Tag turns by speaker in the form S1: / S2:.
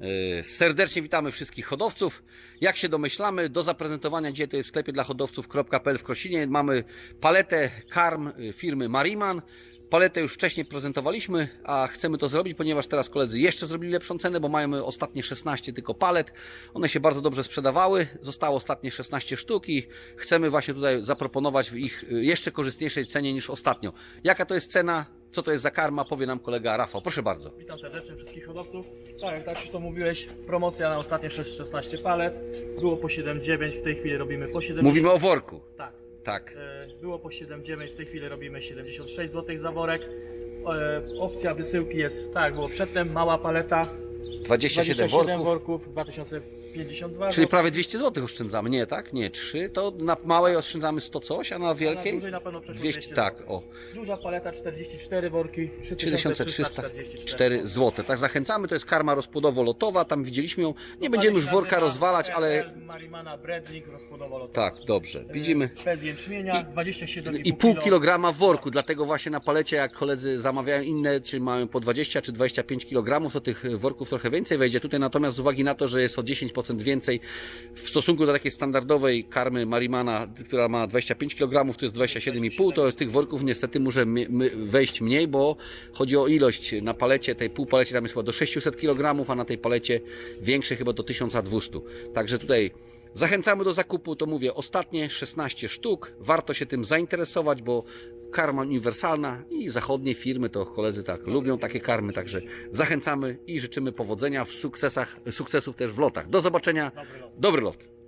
S1: E, Serdecznie witamy wszystkich hodowców. Jak się domyślamy, do zaprezentowania dzisiaj to jest w sklepie dla hodowców.pl w Krosinie. Mamy paletę karm e, firmy Mariman. Paletę już wcześniej prezentowaliśmy, a chcemy to zrobić, ponieważ teraz koledzy jeszcze zrobili lepszą cenę, bo mamy ostatnie 16 tylko palet. One się bardzo dobrze sprzedawały. Zostało ostatnie 16 sztuk i chcemy właśnie tutaj zaproponować w ich e, jeszcze korzystniejszej cenie niż ostatnio. Jaka to jest cena? Co to jest za karma? Powie nam kolega Rafał. Proszę bardzo.
S2: Witam serdecznie wszystkich hodowców. Tak, jak tak już to mówiłeś, promocja na ostatnie 6, 16 palet. Było po 7,9, w tej chwili robimy po 7.
S1: Mówimy o worku.
S2: Tak.
S1: Tak.
S2: E, Było po 7,9, w tej chwili robimy 76 zł za worek. E, Opcja wysyłki jest, tak, było przedtem mała paleta.
S1: 27 worków.
S2: worków 2052
S1: Czyli
S2: zł.
S1: prawie 200 zł oszczędzamy. Nie, tak? Nie, 3. To na małej oszczędzamy 100 coś, a na
S2: Na
S1: wielkiej
S2: dużej na pewno przeszło
S1: 200.
S2: 200
S1: Tak, o.
S2: Duża paleta 44 worki, 3344
S1: 3304 zł. Tak, zachęcamy. To jest karma rozpłodowo-lotowa. Tam widzieliśmy ją. Nie będziemy już worka rozwalać, ale.
S2: Marimana Brednik rozpłodowo lotowy.
S1: Tak, dobrze. Widzimy.
S2: Bez jęczmienia, 27,5
S1: I pół
S2: kilo.
S1: kilograma worku, dlatego właśnie na palecie, jak koledzy zamawiają inne, czy mają po 20 czy 25 kg, to tych worków trochę więcej wejdzie. Tutaj natomiast z uwagi na to, że jest o 10% więcej w stosunku do takiej standardowej karmy Marimana, która ma 25 kg, to jest 27,5, to z tych worków niestety może wejść mniej, bo chodzi o ilość na palecie, tej półpalecie tam jest chyba do 600 kg, a na tej palecie większej chyba do 1200. Także tutaj Zachęcamy do zakupu, to mówię, ostatnie 16 sztuk. Warto się tym zainteresować, bo karma uniwersalna i zachodnie firmy to koledzy tak lubią takie karmy, także zachęcamy i życzymy powodzenia w sukcesach, sukcesów też w lotach. Do zobaczenia.
S2: Dobry lot.
S1: Dobry lot.